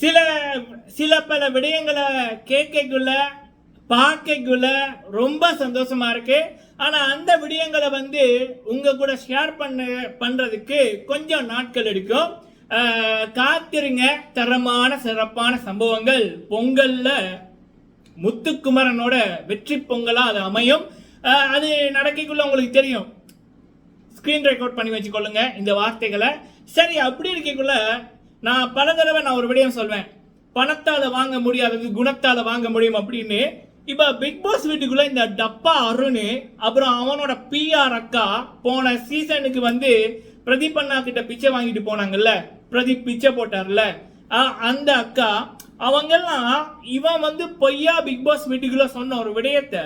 சில சில பல விடயங்களை கேட்கக்குள்ள பார்க்கக்குள்ள ரொம்ப சந்தோஷமா இருக்கு. ஆனா அந்த விடயங்களை வந்து உங்க கூட ஷேர் பண்ண பண்றதுக்கு கொஞ்சம் நாட்கள் எடுக்கும். காத்திருங்க. தரமான சிறப்பான சம்பவங்கள் பொங்கல்ல முத்துக்குமரனோட வெற்றி பொங்கலா அது அமையும் அது நடக்கக்குள்ள உங்களுக்கு தெரியும். ஸ்க்ரீன் ரெக்கார்ட் பண்ணி வச்சுக்கொள்ளுங்க இந்த வார்த்தைகளை. சரி அப்படி இருக்கக்குள்ள நான் பல தடவை நான் ஒரு விடயம் சொல்வேன். பணத்தால் வாங்க முடியாதது குணத்தால் வாங்க முடியும் அப்படின்னு. இப்போ பிக் பாஸ் வீட்டுக்குள்ள இந்த டப்பா அருண் அப்புறம் அவனோட பிஆர் அக்கா போன சீசனுக்கு வந்து பிரதீப் அண்ணா கிட்ட பிச்சை வாங்கிட்டு போனாங்கல்ல? பிரதீப் பிச்சை போட்டார்ல. அந்த அக்கா அவங்கெல்லாம் இவன் வந்து பொய்யா பிக் பாஸ் வீட்டுக்குள்ள சொன்ன ஒரு விடயத்தை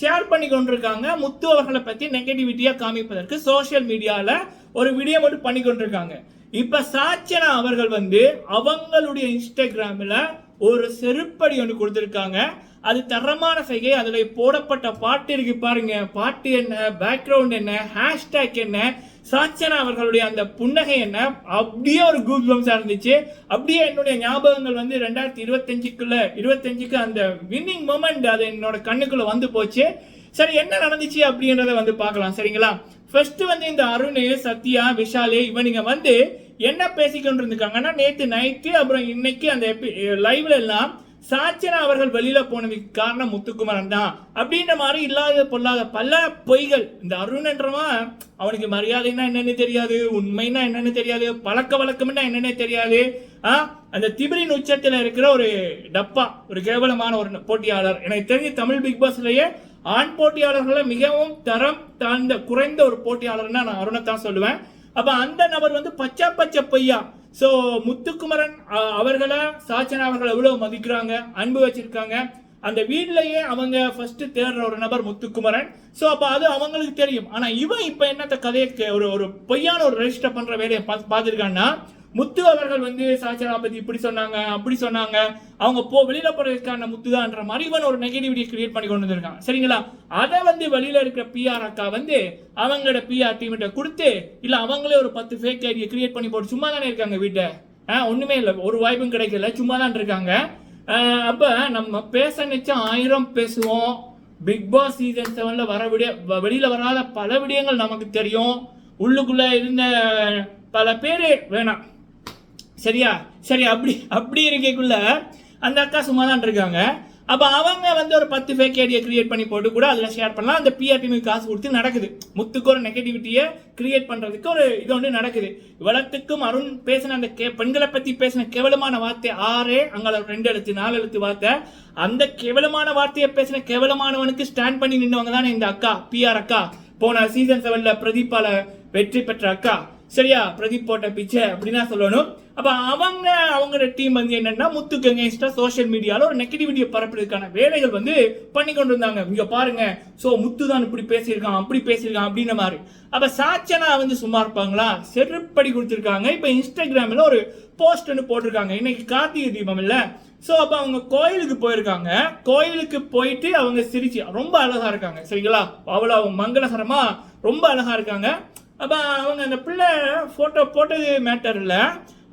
ஷேர் பண்ணி கொண்டிருக்காங்க. முத்து அவர்களை பத்தி நெகட்டிவிட்டியா காமிப்பதற்கு சோஷியல் மீடியால ஒரு வீடியோ மட்டும் பண்ணி கொண்டிருக்காங்க இப்போ சாச்சனா அவர்கள் வந்து அவங்களுடைய இன்ஸ்டாகிராமில் ஒரு செருப்படி ஒன்று கொடுத்துருக்காங்க. அது தரமான செய்கை அதில் போடப்பட்ட பாட்டு இருக்கு பாருங்க. பாட்டு என்ன பேக்ரவுண்ட் என்ன ஹேஷ்டேக் என்ன சாச்சனா அவர்களுடைய அந்த புன்னகை என்ன அப்படியே ஒரு கூஸ் பம்ஸா இருந்துச்சு. அப்படியே என்னுடைய ஞாபகங்கள் வந்து ரெண்டாயிரத்தி இருபத்தஞ்சுக்குள்ள இருபத்தஞ்சுக்கு அந்த வின்னிங் மொமெண்ட் அது என்னோட கண்ணுக்குள்ள வந்து போச்சு. சரி என்ன நடந்துச்சு அப்படின்றத வந்து பார்க்கலாம். சரிங்களா? ஃபர்ஸ்ட் வந்து இந்த அருண் சத்யா விஷாலு இவனுங்க வந்து என்ன பேசிக்கொண்டு இருந்திருக்காங்கன்னா நேற்று நைட்டு அப்புறம் இன்னைக்கு அந்த லைவ்ல எல்லாம் சாச்சனா அவர்கள் வெளியில போனதுக்கு காரணம் முத்துக்குமரன் தான். அப்படின்ற மாதிரி இல்லாத பொல்லாத பல பொய்கள். இந்த அருண்ன்றவன் அவனுக்கு மரியாதைன்னா என்னன்னு தெரியாது உண்மைன்னா என்னன்னு தெரியாது பழக்க வழக்கம்னா என்னன்னே தெரியாது. ஆ? அந்த திபிரின் உச்சத்தில் இருக்கிற ஒரு டப்பா ஒரு கேவலமான ஒரு போட்டியாளர். எனக்கு தெரிஞ்சு தமிழ் பிக் பாஸ்லயே ஆண் போட்டியாளர்களை மிகவும் தரம் தாழ்ந்த குறைந்த ஒரு போட்டியாளர்னா நான் அருணை தான் சொல்லுவேன். அப்ப அந்த நபர் வந்து பச்சை பச்சை பொய்யா? ஸோ முத்துக்குமரன் அவர்களை சாச்சனா அவர்கள் எவ்வளோ மதிக்கிறாங்க அன்பு வச்சிருக்காங்க. அந்த வீட்லயே அவங்க ஃபர்ஸ்ட் தேடுற ஒரு நபர் முத்துக்குமரன். ஸோ அப்போ அது அவங்களுக்கு தெரியும். ஆனால் இவன் இப்போ என்னத்த கதையை ஒரு ஒரு பொய்யான ஒரு ரெஜிஸ்டர் பண்ணுற வேலையை பார்த்து பார்த்துருக்கான்னா முத்து அவர்கள் வந்து சாச்சராபதி இப்படி சொன்னாங்க அப்படி சொன்னாங்க. அவங்க போ வெளியில போறதுக்கான முத்துதான்ற மாதிரி இவன் ஒரு நெகட்டிவிட்டியை கிரியேட் பண்ணி கொண்டு வந்திருக்கான். சரிங்களா? அதை வந்து வெளியில இருக்கிற பிஆர் அக்கா வந்து அவங்களோட பிஆர் டீம்கிட்ட கொடுத்து இல்ல அவங்களே ஒரு பத்து ஃபேக் ஐடியை கிரியேட் பண்ணி போட்டு சும்மா தானே இருக்காங்க வீட்டை. ஆஹ் ஒண்ணுமே இல்லை. ஒரு வாய்ப்பும் கிடைக்கல. சும்மா தான் இருக்காங்க அப்ப நம்ம பேச நினைச்சா ஆயிரம் பேசுவோம். பிக் பாஸ் சீசன் செவன்ல வர விடிய வ- வெளியில வராத பல விடயங்கள் நமக்கு தெரியும். உள்ளுக்குள்ள இருந்த பல பேரு வேணாம். சரியா? சரி அப்படி அப்படி இருக்கக்குள்ள அந்த அக்கா சும்மா தான் இருக்காங்க. அப்போ அவங்க வந்து ஒரு பத்து ஃபேக் ஐடியை கிரியேட் பண்ணி போட்டு கூட அதில் ஷேர் பண்ணலாம். அந்த பிஆர் காசு கொடுத்து நடக்குது. முத்துக்கு ஒரு நெகட்டிவிட்டியை கிரியேட் பண்ணுறதுக்கு ஒரு இது ஒன்று நடக்குது. இவ்வளத்துக்கும் அருண் பேசின அந்த கே பெண்களை பற்றி பேசின கேவலமான வார்த்தை ஆறே அங்கே ரெண்டு எழுத்து நாலு எழுத்து வார்த்தை. அந்த கேவலமான வார்த்தையை பேசின கேவலமானவனுக்கு ஸ்டாண்ட் பண்ணி நின்னவங்க தானே இந்த அக்கா பிஆர் அக்கா. போன சீசன் செவனில் பிரதீப்பால வெற்றி பெற்ற அக்கா. சரியா? பிரதீப் போட்ட பிச்சை அப்படின்னா சொல்லணும். அப்ப அவங்க அவங்களோட டீம் வந்து என்னன்னா முத்துக்கு அகேன்ஸ்டா சோஷியல் மீடியால ஒரு நெகட்டிவிட்டியை பரப்புறதுக்கான வேலைகள் வந்து பண்ணி கொண்டு இருந்தாங்க இங்க பாருங்க. சோ முத்து தான் இப்படி பேசியிருக்கான் அப்படி பேசியிருக்கான் அப்படின்ற மாதிரி. அப்ப சாச்சனா வந்து சும்மா இருப்பாங்களா? செருப்படி கொடுத்துருக்காங்க. இப்ப இன்ஸ்டாகிராம்ல ஒரு போஸ்ட் ஒன்று போட்டிருக்காங்க. இன்னைக்கு கார்த்திகை தீபம் இல்ல. சோ அப்ப அவங்க கோயிலுக்கு போயிருக்காங்க. கோயிலுக்கு போயிட்டு அவங்க சிரிச்சு ரொம்ப அழகா இருக்காங்க. சரிங்களா? அவ்வளவு மங்களகரமா ரொம்ப அழகா இருக்காங்க. அப்போ அவங்க அந்த பிள்ளை ஃபோட்டோ போட்டது மேட்டர் இல்லை.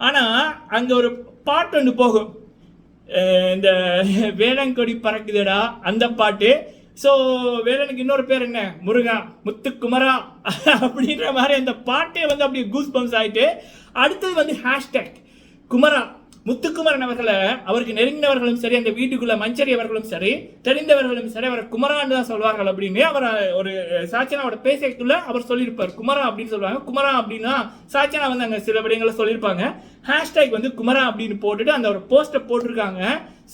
ஆனால் அங்கே ஒரு பாட்டு ஒன்று போகும். இந்த வேளங்கொடி பறக்குதுடா அந்த பாட்டு. ஸோ வேலனுக்கு இன்னொரு பேர் என்ன? முருகா முத்துக்குமரா அப்படின்ற மாதிரி அந்த பாட்டே வந்து அப்படியே கூஸ் பம்ஸ் ஆகிட்டு அடுத்தது வந்து ஹேஷ்டேக் குமரா. முத்துக்குமரன் அவர்களை அவருக்கு நெருங்கினவர்களும் சரி அந்த வீட்டுக்குள்ள மஞ்சரி அவர்களும் சரி தெரிந்தவர்களும் சரி அவர் குமரான்னு தான் சொல்வார்கள் அப்படின்னு அவர் ஒரு சாச்சனாவோட பேசக்குள்ள அவர் சொல்லியிருப்பார். குமரா அப்படின்னு சொல்லுவாங்க. குமரா அப்படின்னா சாச்சனா வந்து அங்கே சில விடயங்களை சொல்லியிருப்பாங்க. ஹேஷ்டேக் வந்து குமரா அப்படின்னு போட்டுட்டு அந்த ஒரு போஸ்டர் போட்டிருக்காங்க.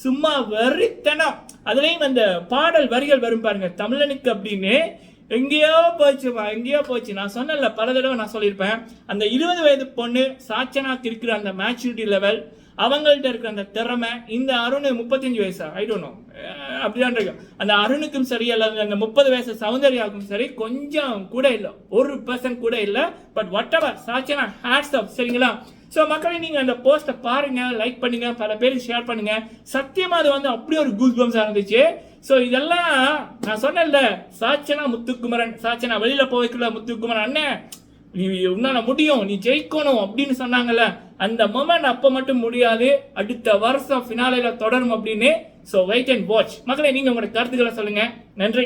சும்மா வெறித்தனம். அதுலேயும் அந்த பாடல் வரிகள் வரும் பாருங்க. தமிழனுக்கு அப்படின்னு எங்கேயோ போச்சுமா எங்கேயோ போச்சு. நான் சொன்னேன்ல பல தடவை நான் சொல்லியிருப்பேன். அந்த இருபது வயது பொண்ணு சாச்சனாக்கு இருக்கிற அந்த மேச்சூரிட்டி லெவல் அவங்கள்ட்ட இருக்கிற அந்த திறமை இந்த அருண் முப்பத்தஞ்சு வயசா? ஐ டோன்ட் நோ அப்படிதான் இருக்கு அந்த அருணுக்கும் சரி அல்லது அந்த முப்பது வயசு சௌந்தர்யாவுக்கும் சரி கொஞ்சம் கூட இல்லை. ஒரு பர்சன்ட் கூட இல்லை. But whatever Sachana heads up சரிங்களா? ஸோ மக்களை நீங்கள் அந்த போஸ்ட்டை பாருங்க லைக் பண்ணுங்க பல பேருக்கு ஷேர் பண்ணுங்க. சத்தியமா அது வந்து அப்படியே ஒரு கூஸ் பம்ஸாக இருந்துச்சு. ஸோ இதெல்லாம் நான் சொன்னேன்ல சாச்சனா முத்துக்குமரன் சாச்சனா வெளியில் போய்க்குள்ள முத்துக்குமரன் அண்ணன் நீ உன்னால முடியும் நீ ஜெயிக்கணும் அப்படின்னு சொன்னாங்கல்ல அந்த மொமெண்ட் அப்போ மட்டும் முடியாது. அடுத்த வருஷம் ஃபினாலைல தொடரும் அப்படின்னு. ஸோ வெயிட் அண்ட் வாட்ச் மகளே நீங்கள் உங்களோட கருத்துக்களை சொல்லுங்கள் நன்றி.